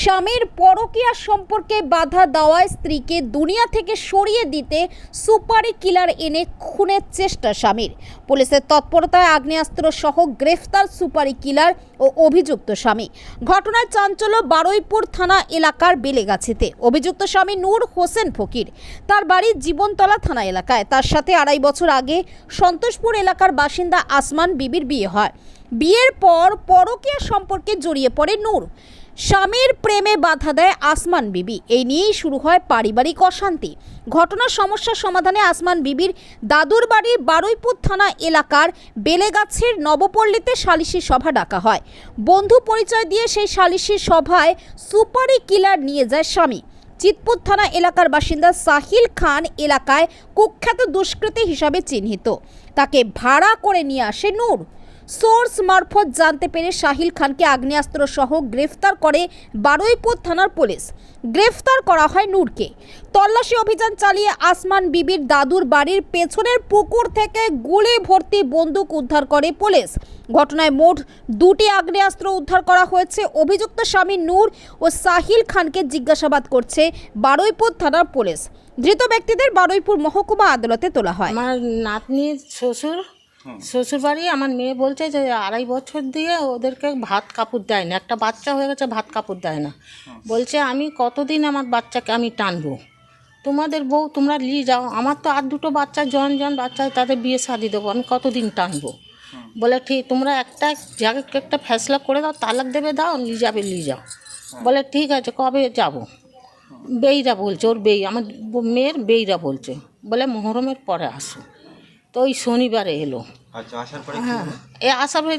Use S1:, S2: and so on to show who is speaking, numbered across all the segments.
S1: স্বামীর পরকীয়া সম্পর্কে বাধা দেওয়ায় স্ত্রীকে দুনিয়া থেকে সরিয়ে দিতে সুপারি কিলার এনে খুনের চেষ্টা স্বামীর। পুলিশের তৎপরতায় আগ্নেয়াস্ত্র সহ গ্রেফতার সুপারি কিলার ও অভিযুক্ত স্বামী। ঘটনায় চাঞ্চল্য বারুইপুর থানা এলাকার বেলেগাছিতে। অভিযুক্ত স্বামী নূর হোসেন ফকির। তার বাড়ি জীবনতলা থানা এলাকায়। তার সাথে আড়াই বছর আগে সন্তোষপুর এলাকার বাসিন্দা আসমান বিবির বিয়ে হয়। বিয়ের পর পরকীয়া সম্পর্কে জড়িয়ে পড়ে নূর। স্বামীর প্রেমে বাধা দেয় আসমান বিবি। এই নিয়েই শুরু হয় পারিবারিক অশান্তি। ঘটনার সমস্যার সমাধানে আসমান বিবির দাদুর বাড়ির বারুইপুর থানা এলাকার বেলেগাছের নবপল্লীতে সালিশি সভা ডাকা হয়। বন্ধু পরিচয় দিয়ে সেই সালিশি সভায় সুপারি কিলার নিয়ে যায় স্বামী। চিতপুর থানা এলাকার বাসিন্দা সাহিল খান এলাকায় কুখ্যাত দুষ্কৃতী হিসাবে চিহ্নিত। তাকে ভাড়া করে নিয়ে আসে নূর। সোর্স মারফত জানতে পেরে শাহিল খানকে আগ্নেয়াস্ত্র সহ গ্রেফতার করে বারুইপুর থানার পুলিশ। গ্রেফতার করা হয় নূরকে। তল্লাশি অভিযান চালিয়ে আসমান বিবির দাদুর বাড়ির পেছনের পুকুর থেকে গুলি ভর্তি বন্দুক উদ্ধার করে পুলিশ। ঘটনায় মোট দুটি আগ্নেয়াস্ত্র উদ্ধার করা হয়েছে। অভিযুক্ত স্বামী নূর ও সাহিল খানকে জিজ্ঞাসাবাদ করছে বারুইপুর থানার পুলিশ। ধৃত ব্যক্তিদের বারুইপুর মহকুমা আদালতে তোলা হয়।
S2: আমার নাতনির শ্বশুর শ্বশুর বাড়ি আমার মেয়ে বলছে যে আড়াই বছর দিয়ে ওদেরকে ভাত কাপড় দেয় না। একটা বাচ্চা হয়ে গেছে ভাত কাপড় দেয় না। বলছে আমি কতদিন আমার বাচ্চাকে আমি টানবো? তোমাদের বউ তোমরা নিয়ে যাও। আমার তো আর দুটো বাচ্চা জন জন বাচ্চা তাদের বিয়ে শাদি দেবো। আমি কতদিন টানবো? বলে ঠিক তোমরা একটা জায়গায় একটা ফ্যাসলা করে দাও তালাক দেবে দাও নিয়ে যাবে নিয়ে যাও। বলে ঠিক আছে কবে যাব? বেইরা বলছে ওর বেই আমার মেয়ের বেইরা বলছে। বলে মহরমের পরে আসো। তো ওই শনিবারে এলো।
S3: আচ্ছা আসার পরে
S2: হ্যাঁ। এ আসার পরে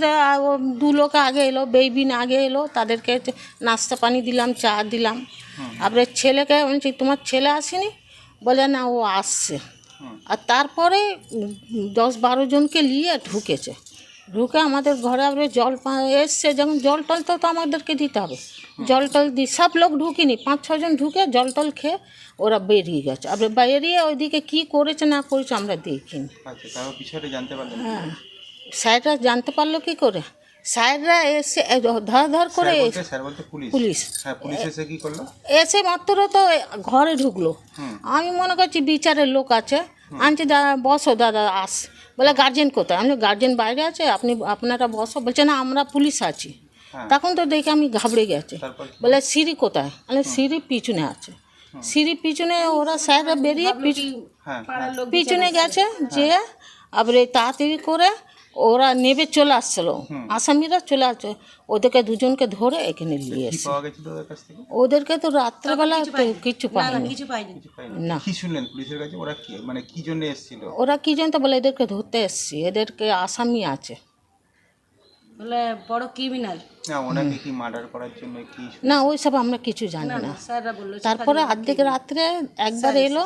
S2: ও দু লোক আগে এলো বেবিন আগে এলো তাদেরকে নাস্তা পানি দিলাম চা দিলাম। তারপরে ছেলেকে আমি বলছি তোমার ছেলে আসেনি? বলে না ও আসছে। আর তারপরে দশ বারো জনকে নিয়ে ঢুকেছে। ঢুকে আমাদের ঘরে আবার জল এসছে যেমন জল টল তো তো আমাদেরকে দিতে হবে। জল টল দিই সব লোক ঢুকিনি পাঁচ ছজন ঢুকে জল টল খেয়ে ওরা বেরিয়ে গেছে। আবার বেরিয়ে ওইদিকে কী করেছে না করেছে আমরা দেখিনি।
S3: আচ্ছা
S2: হ্যাঁ স্যাররা জানতে পারল কি করে? স্যাররা এসে ধর ধর করে
S3: পুলিশ। হ্যাঁ এসে
S2: মাত্র তো ঘরে ঢুকলো। আমি মনে করছি বিচারের লোক আছে। আনছি দাদা বসো দাদা আস। বলে গার্জেন কোথায়? আমি গার্জেন বাইরে আছে আপনি আপনারা বসো। বলছে না আমরা পুলিশ আছি।
S3: হ্যাঁ।
S2: তখন তো দেখে আমি ঘাবড়ে গেছে। বলে সিঁড়ি কোথায়? মানে সিঁড়ি পিছনে আছে। সিঁড়ি পিছনে ওরা স্যাররা বেরিয়ে পিছ-
S3: হ্যাঁ।
S2: পিছনে গেছে যে আবার এই তাড়াতাড়ি করে ওরা নেবে চলে আসছিল। আসামিরা চলে আসছে। ওদেরকে দুজনকে ধরে এখানে নিয়ে
S3: থেকে?
S2: ওদেরকে তো রাত্রেবেলা তো কিছু
S3: পাইনি।
S2: না।
S3: কি শুনলেন পুলিশের কাছে? ওরা কি মানে কি জন্য এসেছিল?
S2: ওরা কি জানতো বলে এদেরকে ধরতে এসছি। এদেরকে আসামি আছে।
S4: বলে বড় ক্রিমিনাল
S3: না ওনাকে কি মার্ডার করার জন্য কি
S2: না ওই সব আমরা কিছু জানি না তারপরে অর্ধেক রাত্রে একবার এলো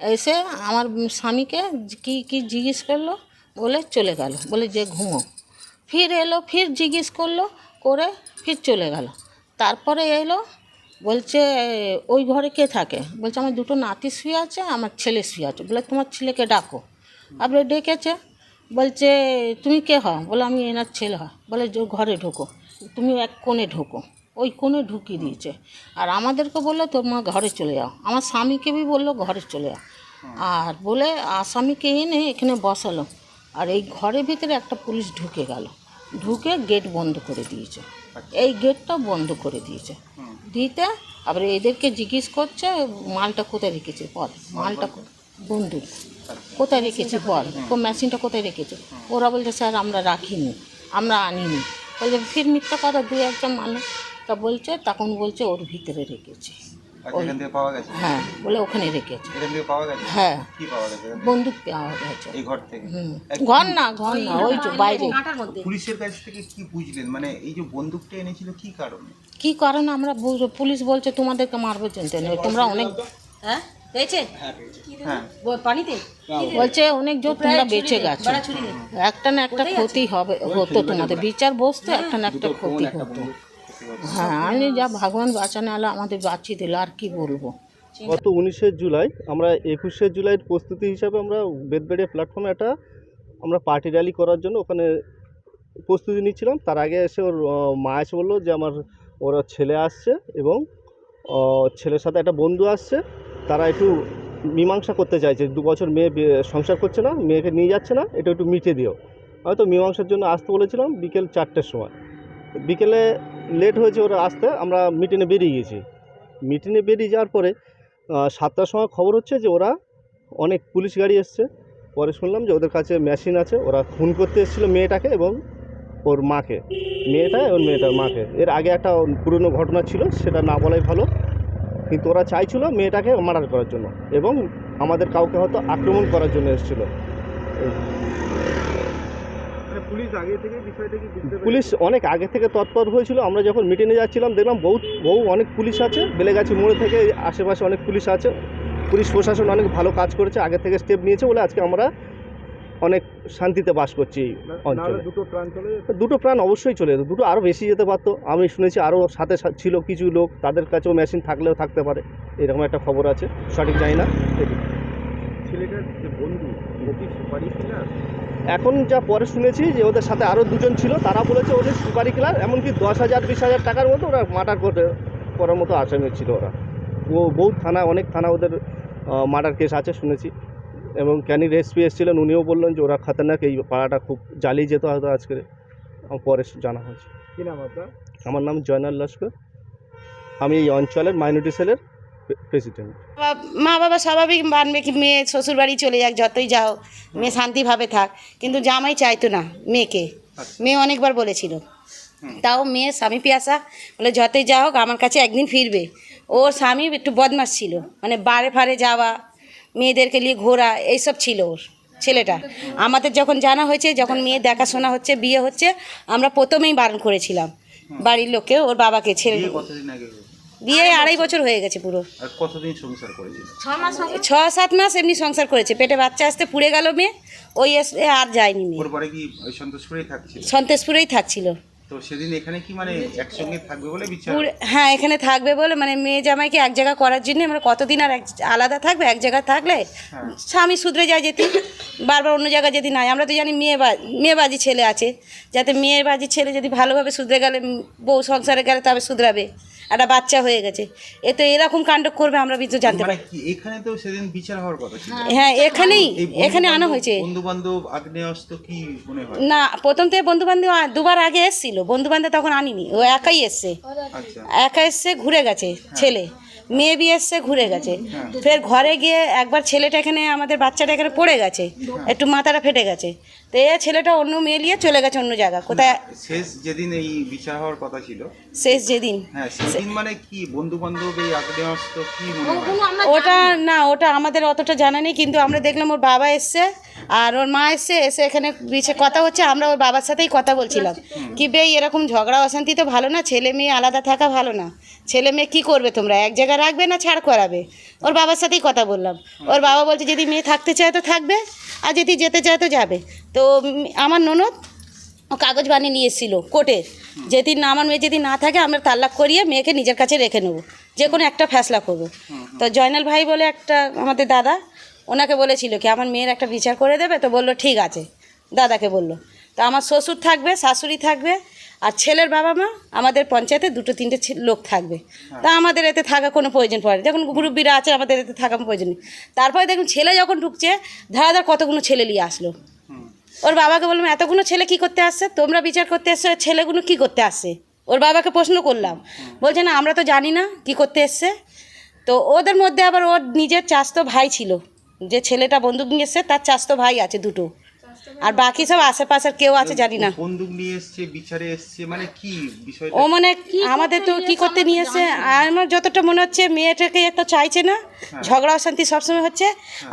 S2: এসে আমার স্বামীকে কি কি জিজ্ঞেস করল? বলে চলে গেল বলে যে ঘুমো। ফির এলো ফির জিজ্ঞেস করল করে ফির চলে গেল। তারপরে এলো বলছে ওই ঘরে কে থাকে? বলছে আমার দুটো নাতি শুয়ে আছে আমার ছেলে শুয়ে আছে। বলে তোমার ছেলেকে ডাকো। আপনি ডেকেছে বলছে তুমি কে হও? বলে আমি এনার ছেলে হয় বলে যে ঘরে ঢোকো তুমি এক কোণে ঢোকো। ওই কোণে ঢুকিয়ে দিয়েছে। আর আমাদেরকে বলল তোমার ঘরে চলে যাও। আমার স্বামীকে বি বলল ঘরে চলে যাও। আর বলে আসামিকে এনে এখানে বসালো। আর এই ঘরের ভিতরে একটা পুলিশ ঢুকে গেল। ঢুকে গেট বন্ধ করে দিয়েছে। এই গেটটা বন্ধ করে দিয়েছে। দিতে আবার এদেরকে জিজ্ঞেস করছে মালটা কোথায় রেখেছে পর মালটা কো- বন্দুক কোথায় রেখেছে বল? ও মেশিনটা কোথায় রেখেছে? ওরা বলছে স্যার আমরা রাখিনি। আমরা আনিনি। বলছে ফির মিথ্যা কথা দু একজন মানুষ। তা বলছে তখন বলছে ওর ভিতরে রেখেছি।
S3: আচ্ছা এখান থেকে পাওয়া গেছে?
S2: হ্যাঁ বলে ওখানে রেখেছে।
S3: এখান থেকে পাওয়া গেছে?
S2: হ্যাঁ।
S3: কি পাওয়া গেছে?
S2: বন্দুক পাওয়া গেছে।
S3: এই ঘর থেকে?
S2: ঘর না ঘর না ওই যে বাইরে।
S3: পুলিশের কাছ থেকে কি বুঝলেন? মানে এই যে বন্দুকটা এনেছিল কি কারণে?
S2: কি কারণে আমরা পুলিশ বলছে তোমাদেরকে মারবো চিনতে নেই। তোমরা অনেক
S4: হ্যাঁ পেয়েছে?
S3: হ্যাঁ
S4: পানিতে?
S2: বলছে অনেক জোর তোমরা বেঁচে গেছো। একটা না একটা ক্ষতি হবে হতো তোমাদের। বিচার বসতো একটা না একটা ক্ষতি হতো। হ্যাঁ আমি যা ভগবান বাঁচানো আলো আমাদের বাঁচিয়ে দিল, আর কি বলব?
S5: গত উনিশে জুলাই, আমরা একুশে জুলাইয়ের প্রস্তুতি হিসাবে আমরা বেদবেড়িয়া প্ল্যাটফর্মে একটা আমরা পার্টি র্যালি করার জন্য ওখানে প্রস্তুতি নিচ্ছিলাম। তার আগে এসে ওর মা এসে বলল যে আমার, ওরা ছেলে আসছে এবং ছেলের সাথে একটা বন্ধু আসছে। তারা একটু মীমাংসা করতে চাইছে। দু বছর মেয়ে সংসার করছে না, মেয়েকে নিয়ে যাচ্ছে না, এটা একটু মিটিয়ে দিও। হয়তো মীমাংসার জন্য আসতে বলেছিলাম বিকেল চারটের সময়। বিকেলে লেট হয়েছে ওরা আসতে, আমরা মিটিংয়ে বেরিয়ে গেছি। মিটিংয়ে বেরিয়ে যাওয়ার পরে সাতটার সময় খবর হচ্ছে যে ওরা অনেক পুলিশ গাড়ি এসছে। পরে শুনলাম যে ওদের কাছে মেশিন আছে, ওরা খুন করতে এসেছিল মেয়েটাকে এবং ওর মাকে। মেয়েটা এবং মেয়েটার মাকে। এর আগে একটা পুরনো ঘটনা ছিল, সেটা না বলাই ভালো। কিন্তু ওরা চাইছিল মেয়েটাকে মার্ডার করার জন্য এবং আমাদের কাউকে হয়তো আক্রমণ করার জন্য এসেছিল।
S3: পুলিশ আগে থেকে বিষয়টা
S5: পুলিশ অনেক আগে থেকে তৎপর হয়েছিল। আমরা যখন মিটিংয়ে যাচ্ছিলাম দেখলাম বহু বহু অনেক পুলিশ আছে। বেলেগাছি মোড়ে থেকে আশেপাশে অনেক পুলিশ আছে। পুলিশ প্রশাসন অনেক ভালো কাজ করেছে আগে থেকে স্টেপ নিয়েছে বলে আজকে আমরা অনেক শান্তিতে বাস করছি এই অঞ্চলে।
S3: দুটো প্রাণ
S5: দুটো প্রাণ অবশ্যই চলে যেত দুটো আরও বেশি যেতে পারতো। আমি শুনেছি আরও সাথে ছিল কিছু লোক তাদের কাছেও মেশিন থাকলেও থাকতে পারে। এরকম একটা খবর আছে সঠিক জানি না।
S3: ছেলেটার বন্ধু ও সুপারি কিনা?
S5: এখন যা পরে শুনেছি যে ওদের সাথে আরও দুজন ছিল তারা বলেছে ওদের সুপারি কিলার এমনকি দশ হাজার বিশ হাজার টাকার মতো ওরা মার্ডার করে করার মতো আসামি ছিল ওরা। ও বহু থানা অনেক থানা ওদের মার্ডার কেস আছে শুনেছি। এবং ক্যানির এসপি এসেছিলেন উনিও বললেন যে ওরা খাতারনাক এই পাড়াটা খুব জ্বালিয়ে যেত হয়তো আজকে পরে জানা হয়েছে।
S3: কি নাম আপনার?
S5: আমার নাম জয়নাল লস্কর। আমি এই অঞ্চলের মাইনরিটি সেলের প্রেসিডেন্ট।
S6: মা বাবা স্বাভাবিক মানবে কি মেয়ে শ্বশুর বাড়ি চলে যাক যতই যাও মেয়ে শান্তিভাবে থাক। কিন্তু জামাই চাইতো না মেয়েকে। মেয়ে অনেকবার বলেছিল। তাও মেয়ে স্বামী পিয়াসা বলে যতই যা হোক আমার কাছে একদিন ফিরবে। ওর স্বামী একটু বদমাস ছিল। মানে বারে ফারে যাওয়া মেয়েদেরকে নিয়ে ঘোরা এইসব ছিল ওর ছেলেটা। আমাদের যখন জানা হয়েছে যখন মেয়ে দেখাশোনা হচ্ছে বিয়ে হচ্ছে আমরা প্রথমেই বারণ করেছিলাম। বাড়ির লোককে ওর বাবাকে ছেলে
S3: বিয়ে
S6: আড়াই বছর। হয়ে গেছে পুরো।
S3: আর কতদিন সংসার করেছিল
S6: ছ সাত মাস এমনি সংসার করেছে। পেটে বাচ্চা আসতে পুড়ে গেল মেয়ে ওই এসে আর যায়নি মেয়ে।
S3: ওর পরে কি ওই সন্তোষপুরেই থাকছিল?
S6: সন্তোষপুরেই থাকছিল।
S3: তো সেদিন এখানে কি মানে একসঙ্গে থাকবে বলে বিচার?
S6: হ্যাঁ এখানে থাকবে বলে মানে মেয়ে জামাইকে এক জায়গা করার জন্য মানে কতদিন আর এক আলাদা থাকবে? এক জায়গায় থাকলে স্বামী শুধরে যায় যেতে বারবার অন্য জায়গায় যদি নাই। আমরা তো জানি মেয়ে মেয়েবাজি ছেলে আছে। যাতে মেয়েবাজি ছেলে যদি ভালোভাবে শুধরে গেলে বউ সংসারে গেলে তবে শুধরাবে একটা বাচ্চা হয়ে গেছে। এ তো এরকম কাণ্ড করবে আমরা কিন্তু জানতে
S3: মানে
S6: পারি।
S3: এখানে তো সেদিন বিচার হওয়ার কথা ছিল?
S6: হ্যাঁ এখানেই এখানে আনা হয়েছে।
S3: বন্ধু বান্ধব আগ্নেয়াস্ত্র কি মনে হয়?
S6: না প্রথম থেকে বন্ধু বান্ধব দুবার আগে এসেছিল। বন্ধু বান্ধব তখন আনিনি ও একাই এসছে।
S3: আচ্ছা।
S6: একা এসছে ঘুরে গেছে ছেলে। মেয়ে বিয়ে এসছে ঘুরে গেছে। ফের ঘরে গিয়ে একবার ছেলেটা এখানে আমাদের বাচ্চাটা এখানে পড়ে গেছে। একটু মাথাটা ফেটে গেছে। তো এ ছেলেটা অন্য মেয়ে নিয়ে চলে গেছে অন্য জায়গা। কোথায়?
S3: শেষ যেদিন এই বিচার হওয়ার কথা ছিল?
S6: শেষ যেদিন।
S3: হ্যাঁ সেদিন মানে কি? বন্ধু বান্ধব এই আগ্নেয়াস্ত্র কি মনে হয়?
S6: ওটা না ওটা আমাদের অতটা জানা নেই কিন্তু আমরা দেখলাম ওর বাবা এসছে। আর ওর মা এসছে এসে এখানে বিছে কথা হচ্ছে, আমরা ওর বাবার সাথেই কথা বলছিলাম। কি বে এরকম ঝগড়া, অশান্তি তো ভালো না, ছেলে মেয়ে আলাদা থাকা ভালো না। ছেলে মেয়ে কী করবে তোমরা? এক জায়গায় রাখবে না ছাড় করাবে? ওর বাবার সাথেই কথা বললাম। ওর বাবা বলছে, যদি মেয়ে থাকতে চায় তো থাকবে, আর যদি যেতে চায় তো যাবে। তো আমার ননদ ও কাগজ বানিয়ে নিয়ে এসেছিল কোর্টে। যেদিন না আমার মেয়ে যদি না থাকে, আমরা তাল্লাক করিয়ে মেয়েকে নিজের কাছে রেখে নেব। যে কোনো একটা ফ্যাসলা করব। তো জয়নাল ভাই বলে একটা আমাদের দাদা ওনাকে বলেছিল কি আমার মেয়ের একটা বিচার করে দেবে? তো বলল ঠিক আছে। দাদাকে বলল। তো আমার শ্বশুর থাকবে শাশুড়ি থাকবে আর ছেলের বাবা মা আমাদের পঞ্চায়েতে দুটো তিনটে লোক থাকবে। তা আমাদের এতে থাকা কোনো প্রয়োজন পড়ে। যখন মুরব্বীরা আছে আমাদের এতে থাকা প্রয়োজন নেই। তারপরে দেখুন ছেলে যখন ঢুকছে ধারাধার কতগুলো ছেলে নিয়ে আসলো। ওর বাবাকে বললাম এতগুলো ছেলে কি করতে আসছে? তোমরা বিচার করতে এসছো ছেলেগুলো কি করতে আসছে? ওর বাবাকে প্রশ্ন করলাম। বলছে না আমরা তো জানি না কি করতে এসছে। তো ওদের মধ্যে আবার ওর নিজের চাস্তো ভাই ছিল। যে ছেলেটা বন্দুক নিয়ে এসছে তার চাস্তো ভাই আছে দুটো। আর বাকি সব আশেপাশের কেউ আছে জানি না।
S3: বন্দুক নিয়ে এসছে বিচারে এসছে মানে কি বিষয়টা?
S6: ও মানে আমাদের তো কি করতে নিয়ে এসে আমার যতটা মনে হচ্ছে মেয়েটাকে তো চাইছে না। ঝগড়া অশান্তি সবসময় হচ্ছে।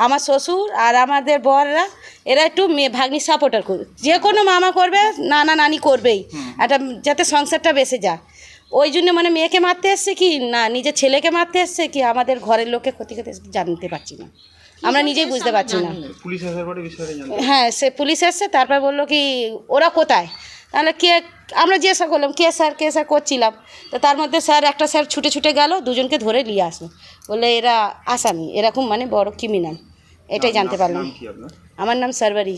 S6: আমার শ্বশুর আর আমাদের বররা এরা একটু মেয়ে ভাগ্নি সাপোর্টার করবে যে কোনো মামা করবে নানা নানি করবেই। একটা যাতে সংসারটা বেসে যাক ওই জন্য মানে মেয়েকে মারতে এসছে কি? না নিজের ছেলেকে মারতে এসছে কি? আমাদের ঘরের লোককে ক্ষতি করতে জানতে পারছি না। আমরা নিজেই বুঝতে পারছি না।
S3: পুলিশ আসার পরে
S6: হ্যাঁ সে পুলিশ এসছে তারপর বলল কি ওরা কোথায়? তাহলে কে আমরা জিজ্ঞাসা করলাম কে স্যার কে স্যার করছিলাম? তো তার মধ্যে স্যার একটা স্যার ছুটে ছুটে গেল দুজনকে ধরে নিয়ে আসলো। বলে এরা আসামি এরকম মানে বড় ক্রিমিনাল এটাই জানতে পারলাম।
S3: নাম কি আপনার?
S6: আমার নাম সারবারি।